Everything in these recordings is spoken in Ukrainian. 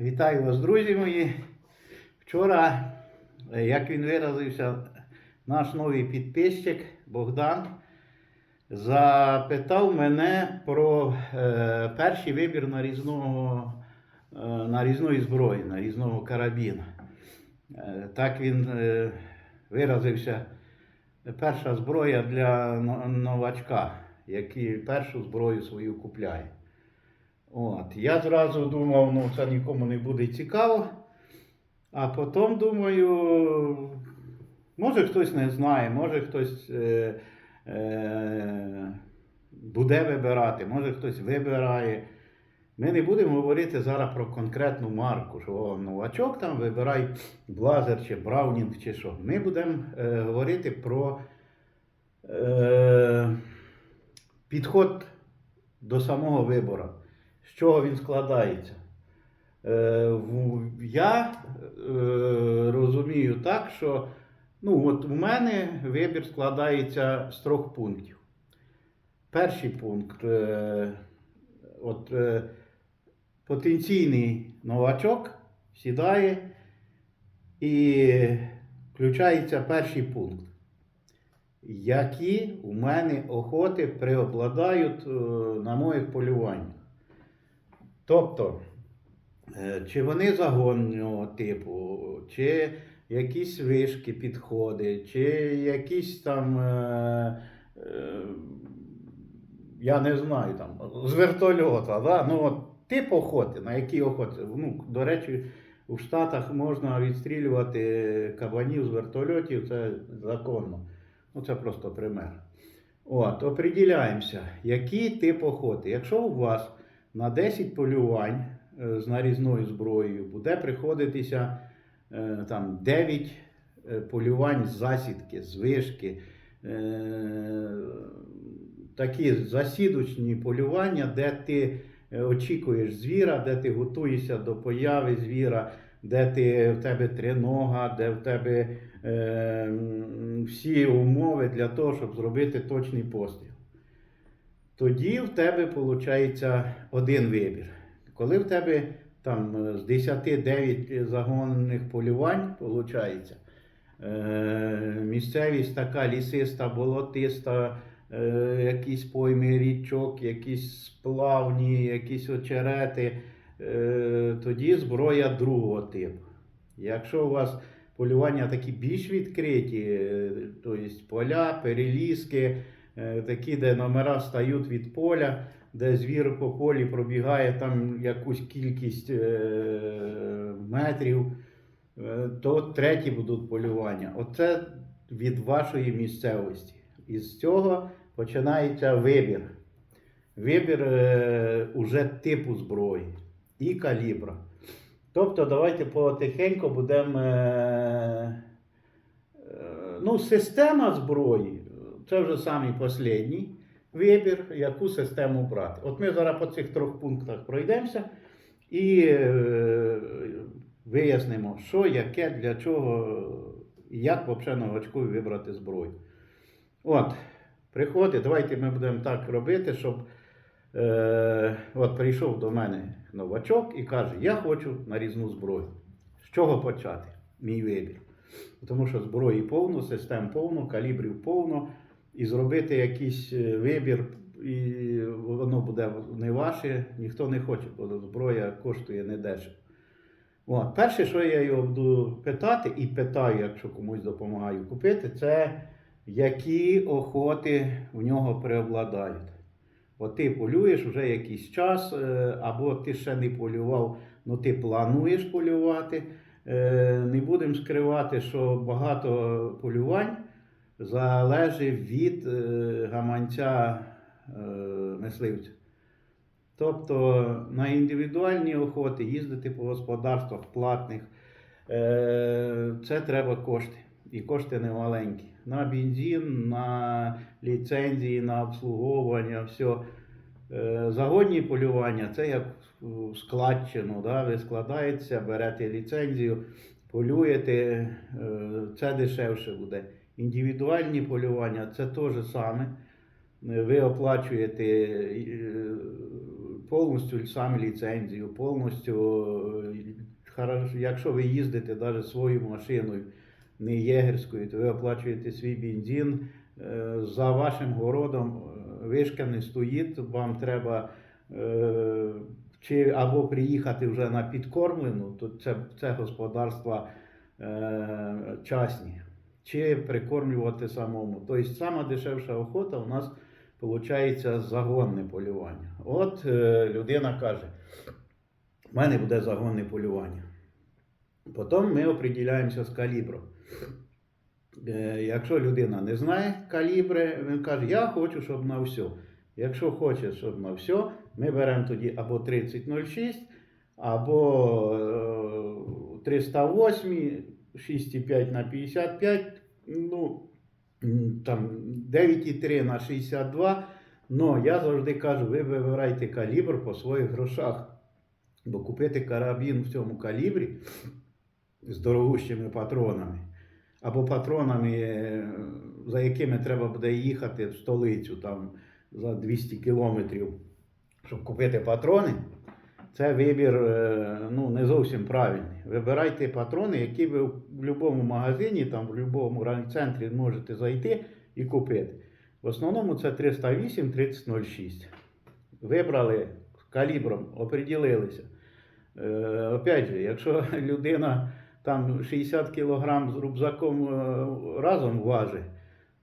Вітаю вас, друзі мої. Вчора, е, як він виразився, наш новий підписчик Богдан запитав мене про е, перший вибір нарізного, е, нарізної зброї, нарізного карабіна. Е, так він е, виразився. Перша зброя для новачка, який першу зброю свою купляє. От. Я зразу думав, ну це нікому не буде цікаво. А потім думаю, може хтось не знає, може хтось е, е, буде вибирати, може хтось вибирає. Ми не будемо говорити зараз про конкретну марку, що новачок там вибирай Блазер чи Браунінг чи що. Ми будемо е, говорити про е, підход до самого вибору, з чого він складається. Е, я е, розумію так, що ну, от у мене вибір складається з трьох пунктів. Перший пункт. Е, от, потенційний новачок сідає і включається перший пункт. Які у мене охоти преобладають на моїх полюваннях. Тобто, е, чи вони загонного типу, чи якісь вишки підходи, чи якісь там, е, е, я не знаю, там, з вертольота. Да? Ну, от, тип охоти, на які охоти. Ну, до речі, у Штатах можна відстрілювати кабанів з вертольотів, це законно. Ну, це просто пример. От, оприділяємося, який тип охоти. Якщо у вас на 10 полювань е, з нарізною зброєю буде приходитися е, там 9 е, полювань засідки, з вишки, е, такі засідочні полювання, де ти очікуєш звіра, де ти готуєшся до появи звіра, де ти, в тебе тринога, де в тебе е, всі умови для того, щоб зробити точний постріл. Тоді в тебе виходить один вибір. Коли в тебе там е, з 10 9 загонних полювань виходить, е, місцевість така лісиста, болотиста, е, якісь пойми річок, якісь сплавні, якісь очерети, тоді зброя другого типу. Якщо у вас полювання такі більш відкриті, тобто поля, перелізки, такі, де номера стають від поля, де звір по полі пробігає там якусь кількість е, метрів, е, то треті будуть полювання. Оце від вашої місцевості. І з цього починається вибір. Вибір е, уже типу зброї і калібра. Тобто, давайте потихеньку будемо. Е, е, ну, система зброї це вже самий останній вибір, яку систему брати. От ми зараз по цих трьох пунктах пройдемося і е, вияснимо, що, яке, для чого, як взагалі новачкові вибрати зброю. От, приходить, давайте ми будемо так робити, щоб. Е, от прийшов до мене новачок і каже, я хочу нарізну зброю. З чого почати? Мій вибір. Тому що зброї повно, систем повно, калібрів повно, і зробити якийсь е, вибір, і воно буде не ваше, ніхто не хоче, бо зброя коштує не дешево. От. Перше, що я його буду питати, і питаю, якщо комусь допомагаю купити, це які охоти в нього преобладають. От ти полюєш вже якийсь час, е, або ти ще не полював, але ти плануєш полювати. Е, Не будемо скривати, що багато полювань залежить від е, гаманця е, мисливця. Тобто на індивідуальні охоти їздити по господарствах платних, е, це треба кошти. І кошти не маленькі. На бензин, на ліцензії, на обслуговування, все. Загодні полювання це як складчину. Да? Ви складаєтеся, берете ліцензію, полюєте, це дешевше буде. Індивідуальні полювання це те ж саме. Ви оплачуєте е, повністю сам ліцензію, повністю, е, якщо ви їздите навіть своєю машиною, не єгерською, то ви оплачуєте свій бензин. Е, За вашим городом вишка не стоїть, вам треба чи або приїхати вже на підкормлену, то це, це господарства частні, чи прикормлювати самому. Тобто сама дешевша охота у нас виходить загонне полювання. От е, людина каже, в мене буде загонне полювання. Потім ми определяємося з калібром. Е, Якщо людина не знає калібри, він каже, я хочу, щоб на все. Якщо хоче, щоб на все, ми беремо тоді або 3006, або е, 308, 6,5 на 55, ну, там 9,3 на 62. Ну, я завжди кажу, ви вибирайте калібр по своїх грошах. Бо купити карабін в цьому калібрі з дорогущими патронами, або патронами, е, за якими треба буде їхати в столицю там, за 200 кілометрів, щоб купити патрони, це вибір е, ну, не зовсім правильний. Вибирайте патрони, які ви в будь-якому магазині, там, в будь-якому райцентрі можете зайти і купити. В основному це 308 3006. Вибрали калібром, оприділилися. Е, опять же, якщо людина там 60 кг з рюкзаком е, разом важить,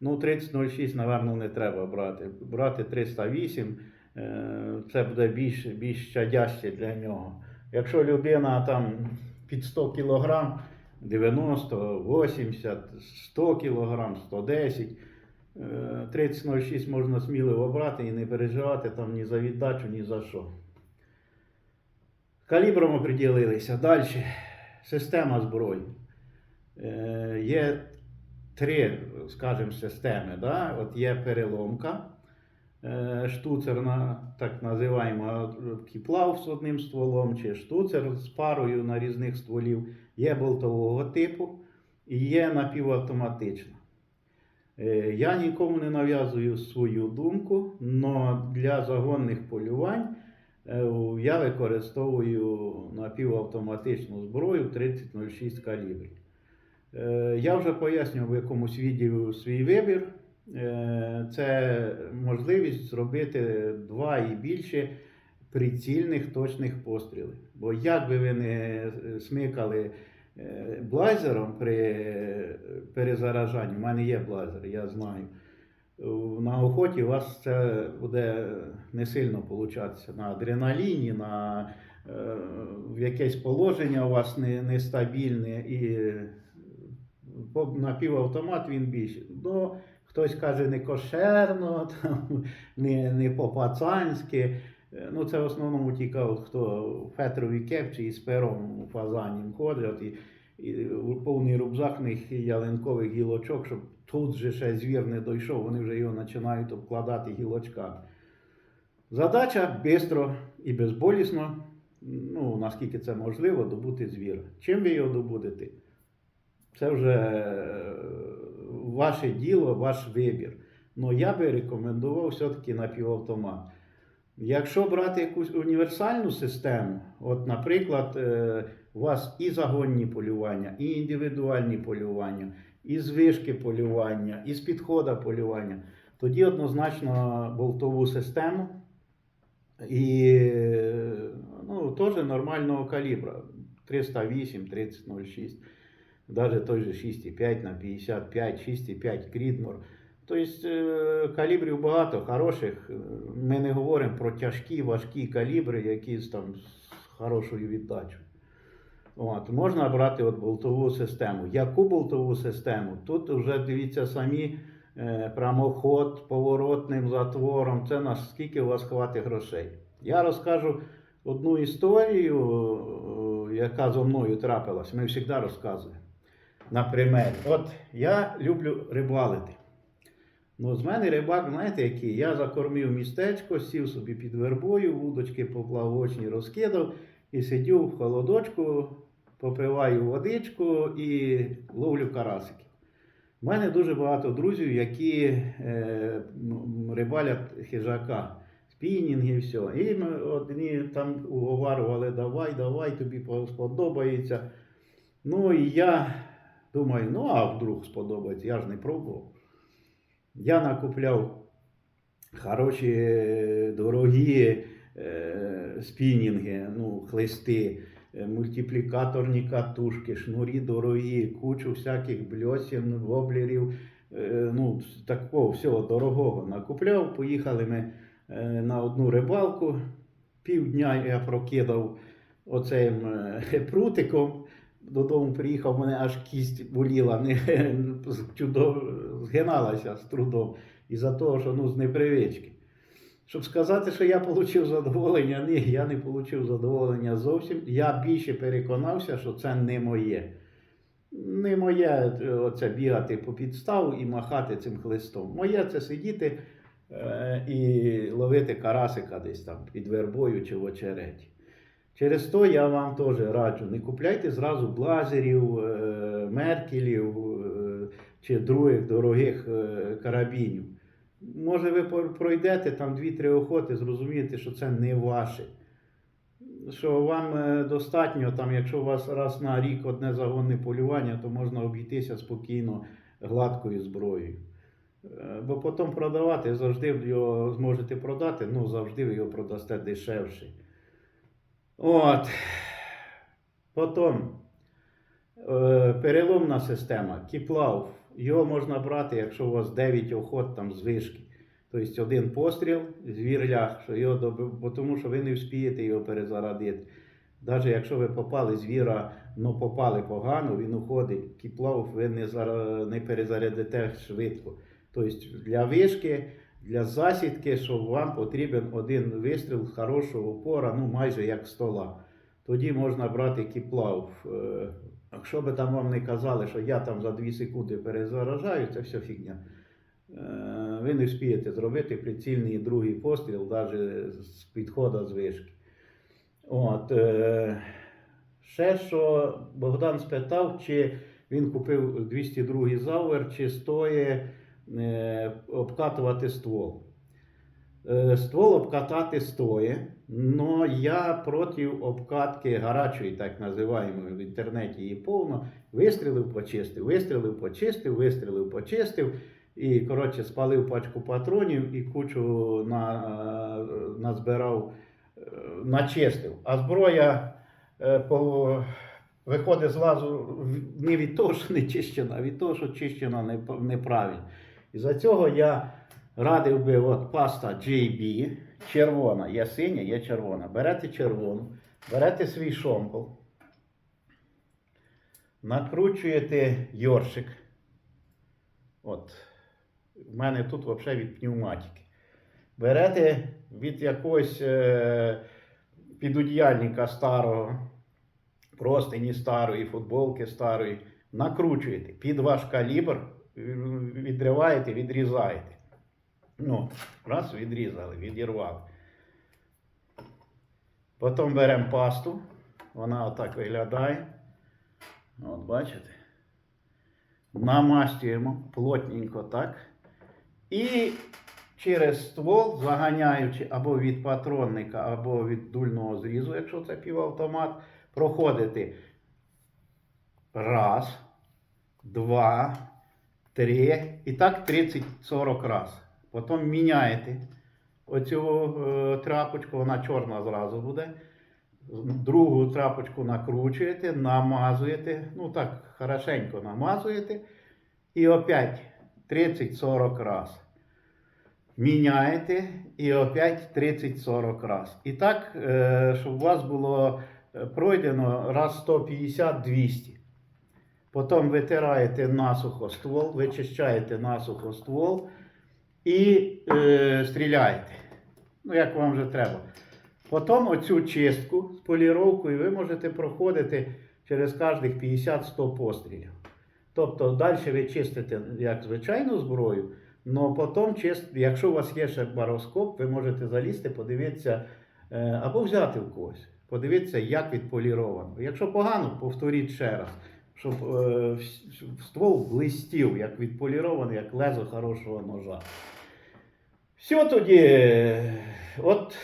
ну 30,06, напевно, не треба брати. Брати 308, е, це буде більш, більш щадяще для нього. Якщо людина там під 100 кг, 90, 80, 100 кг, 110, е, 30,06 можна сміливо брати і не переживати там ні за віддачу, ні за що. Калібром оприділилися. Далі. Система зброї. Е, є три, скажімо, системи. Да? От є переломка е, штуцерна, так називаємо кіплав з одним стволом, чи штуцер з парою нарізних стволів, є болтового типу і є напівавтоматична. Е, Я нікому не нав'язую свою думку, але для загонних полювань е, я використовую напівавтоматичну зброю 3006 калібрів. Я вже пояснював в якомусь відео свій вибір. Е, Це можливість зробити два і більше прицільних точних пострілів. Бо як би ви не смикали е, блайзером при перезаражанні, в мене є блайзер, я знаю. На охоті у вас це буде не сильно получатися на адреналіні, на е, в якесь положення у вас не, нестабільне і по- напівавтомат він більше. Ну, хтось каже не кошерно, там, не, не по-пацанськи. Е, Ну, це в основному тільки хто в фетровій кепці і з пером у фазані ходять, і, і повний них ялинкових гілочок, щоб тут же ще звір не дійшов, вони вже його починають обкладати гілочками. Задача швидко і безболісно, ну, наскільки це можливо, добути звіра. Чим ви його добудете? Це вже е, ваше діло, ваш вибір. Ну я би рекомендував все-таки напівавтомат. Якщо брати якусь універсальну систему, от, наприклад, е, у вас і загонні полювання, і індивідуальні полювання, і звишки полювання, і з підхода полювання, тоді однозначно болтову систему і ну, теж нормального калібра 308, 3006 навіть той же 6,5 на 55, 6,5 Крідмор. Тобто е, калібрів багато хороших. Ми не говоримо про тяжкі, важкі калібри, які там, з хорошою віддачею. От, можна брати от болтову систему. Яку болтову систему? Тут вже дивіться самі е, прямоход поворотним затвором. Це наскільки у вас хватить грошей. Я розкажу одну історію, е, яка зо мною трапилась. Ми завжди розказуємо на. От я люблю рибалити. Ну, з мене рибак, знаєте, який? Я закормив містечко, сів собі під вербою, вудочки поплавочні розкидав і сидів в холодочку, попиваю водичку і ловлю карасиків. У мене дуже багато друзів, які е, рибалять хижака. спінінги, все. І ми одні там уговарювали, давай, давай, тобі сподобається. Ну і я думаю, ну а вдруг сподобається, я ж не пробував. Я накупляв хороші, дорогі е, спінінги, ну, хлисти, е, мультиплікаторні катушки, шнурі дорогі, кучу всяких бльосін, воблерів, е, ну, такого всього дорогого накупляв. Поїхали ми е, на одну рибалку. Півдня я прокидав оцим е, прутиком. Додому приїхав, мене аж кість боліла, не, чудово, згиналася з трудом. Із-за того, що ну, з непривички. Щоб сказати, що я отримав задоволення, ні, я не отримав задоволення зовсім. Я більше переконався, що це не моє. Не моє е, оце бігати по підставу і махати цим хлистом. Моє це сидіти е, і ловити карасика десь там під вербою чи в очереті. Через то я вам теж раджу, не купляйте зразу блазерів, е, меркелів е, чи других дорогих е, карабінів. Може, ви пройдете там 2-3 охоти, зрозумієте, що це не ваше. Що вам достатньо, там, якщо у вас раз на рік одне загонне полювання, то можна обійтися спокійно гладкою зброєю. Бо потім продавати завжди його зможете продати, ну завжди ви його продасте дешевше. От. Потім е, переломна система, кіплав. Його можна брати, якщо у вас 9 охот там з вишки. Тобто один постріл, звір ляг, що його доби... бо тому що ви не вспієте його перезарядити. Навіть якщо ви попали звіра, ну попали погано, він уходить. Кіплав ви не, зара... не перезарядите швидко. Тобто для вишки, для засідки, що вам потрібен один вистріл хорошого упора, ну майже як стола. Тоді можна брати кіплав. Е, Якщо би там вам не казали, що я там за 2 секунди перезаражаю, це все фігня. Е, Ви не вспієте зробити прицільний другий постріл, навіть з підходу з вишки. От, е, ще що Богдан спитав, чи він купив 202 завер, чи стоїть обкатувати ствол. Е, Ствол обкатати стоїть, але я проти обкатки гарячої, так називаємо в інтернеті її повно. Вистрілив, почистив, вистрілив, почистив, вистрілив, почистив. І, коротше, спалив пачку патронів і кучу на, е, назбирав, е, начистив. А зброя е, по, виходить з лазу не від того, що не чищена, а від того, що чищена неправильно. І за цього я радив би от паста JB, червона, є синя, є червона. Берете червону, берете свій шомпол, накручуєте йоршик. От. У мене тут взагалі від пневматики. Берете від якогось е, підодіяльника старого, простині старої, футболки старої, накручуєте під ваш калібр, відриваєте, відрізаєте. Ну, раз відрізали, відірвали. Потім беремо пасту, вона отак виглядає. От бачите? Намастюємо плотненько так. І через ствол, заганяючи або від патронника, або від дульного зрізу, якщо це півавтомат, проходити раз, два, три, і так 30-40 раз. Потім міняєте оцю е, трапочку, вона чорна зразу буде. Другу трапочку накручуєте, намазуєте, ну так, хорошенько намазуєте. І опять 30-40 раз. Міняєте і опять 30-40 раз. І так, е, щоб у вас було е, пройдено раз 150-200. Потім витираєте насухо ствол, вичищаєте насухо ствол і е, стріляєте. Ну, як вам вже треба. Потім оцю чистку з поліровкою ви можете проходити через кожних 50-100 пострілів. Тобто далі ви чистите як звичайну зброю, але потім, чист, якщо у вас є ще бароскоп, ви можете залізти, подивитися е, або взяти в когось, подивитися, як відполіровано. Якщо погано, повторіть ще раз, щоб е, ствол блистів, як відполірований, як лезо хорошого ножа. Все тоді, е, от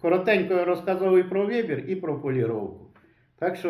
коротенько я розказав і про вибір, і про поліровку. Так що